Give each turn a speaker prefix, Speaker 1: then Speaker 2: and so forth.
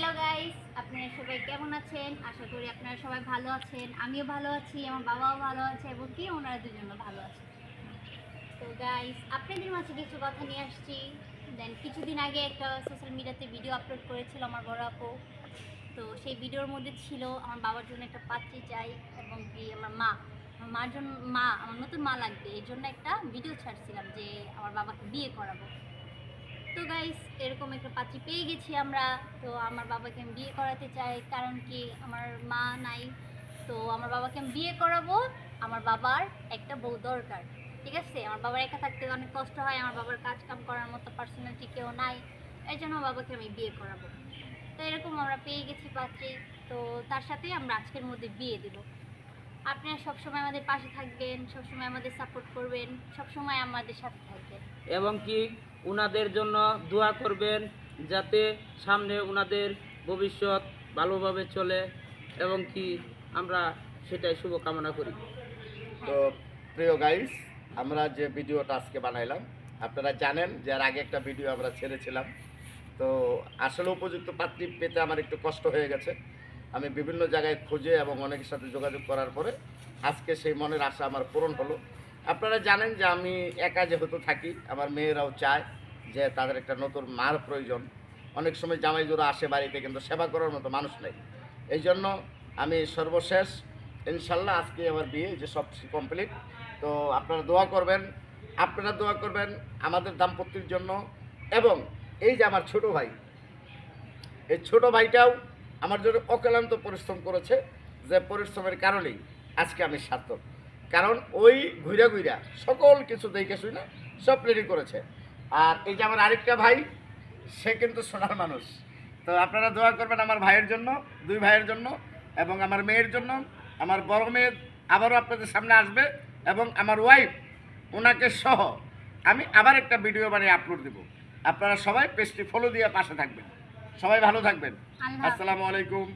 Speaker 1: Hello guys আপনারা সবাই কেমন আছেন? আশা করি আপনারা সবাই ভালো আছেন। আমিও ভালো আছি, আমার বাবাও ভালো আছে এবং কি ওনারা দুজনও ভালো আছে। তো গাইস আপনাদের মাঝে কিছু কথা নিয়ে আসছি। দেন কিছুদিন আগে একটা সোশ্যাল মিডিয়াতে ভিডিও আপলোড করেছিল আমার বড় আপু। তো, সেই ভিডিওর মধ্যে ছিল আমার বাবার জন্য একটা পাত্রী চাই এবং কি আমার মা। আমার মার জন্য মা, আমার নতুন মা লাগবে এই জন্য একটা ভিডিও ছাড়ছিলাম যে আমার বাবাকে বিয়ে করাবো। তো গাইস এরকম একটা পাত্রী পেয়ে গেছি আমরা। তো আমার বাবাকে আমি বিয়ে করাতে চাই, কারণ কি আমার মা নাই। তো আমার বাবাকে আমি বিয়ে করাবো, আমার বাবার একটা বউ দরকার, ঠিক আছে? আমার বাবার একা থাকতে অনেক কষ্ট হয়, আমার বাবার কাজ কাম করার মতো পার্সোনালিটি কেউ নাই। এই জন্য বাবাকে আমি বিয়ে করাবো। তো এরকম আমরা পেয়ে গেছি পাত্রী। তো তার সাথে আমরা আজকের মধ্যে বিয়ে দেব। আপনারা সবসময় আমাদের পাশে থাকবেন, সবসময় আমাদের সাপোর্ট করবেন, সবসময় আমাদের সাথে থাকবেন।
Speaker 2: এবং কি উনাদের জন্য দোয়া করবেন যাতে সামনে ওনাদের ভবিষ্যৎ ভালোভাবে চলে এবং কি আমরা সেটাই শুভকামনা করি।
Speaker 3: তো প্রিয় গাইস আমরা যে ভিডিওটা আজকে বানাইলাম, আপনারা জানেন যে এর আগে একটা ভিডিও আমরা ছেড়েছিলাম। তো আসলে উপযুক্ত পাত্রী পেতে আমার একটু কষ্ট হয়ে গেছে। আমি বিভিন্ন জায়গায় খুঁজে এবং অনেকের সাথে যোগাযোগ করার পরে আজকে সেই মনের আশা আমার পূরণ হলো। আপনারা জানেন যে আমি একা যেহেতু থাকি, আমার মেয়েরাও চায় যে তাদের একটা নতুন মার প্রয়োজন। অনেক সময় জামাই জোড়া আসে বাড়িতে কিন্তু সেবা করার মতো মানুষ নেই। এই জন্য আমি সর্বশেষ, ইনশাল্লাহ আজকে আমার বিয়ে যে সব কমপ্লিট তো আপনারা দোয়া করবেন, আপনারা দোয়া করবেন আমাদের দাম্পত্যের জন্য। এবং এই যে আমার ছোট ভাই, এই ছোট ভাইটাও আমার জন্য অক্লান্ত পরিশ্রম করেছে, যে পরিশ্রমের কারণেই আজকে আমি সার্থক। কারণ ওই ঘুরা ঘুরা সকল কিছু দেখে শুনে সব রেডি করেছে। আর এই যে আমার আরেকটা ভাই সে কিন্তু সোনার মানুষ। তো আপনারা দোয়া করবেন আমার ভাইয়ের জন্য দুই ভাইয়ের জন্য এবং আমার মেয়ের জন্য। আমার বড় মেয়ে আবারও আপনাদের সামনে আসবে এবং আমার ওয়াইফ ওনাকে সহ আমি আবার একটা ভিডিও বানিয়ে আপলোড দেব। আপনারা সবাই পেজটি ফলো দিয়ে পাশে থাকবেন। সবাই ভালো থাকবেন। আসসালামু আলাইকুম।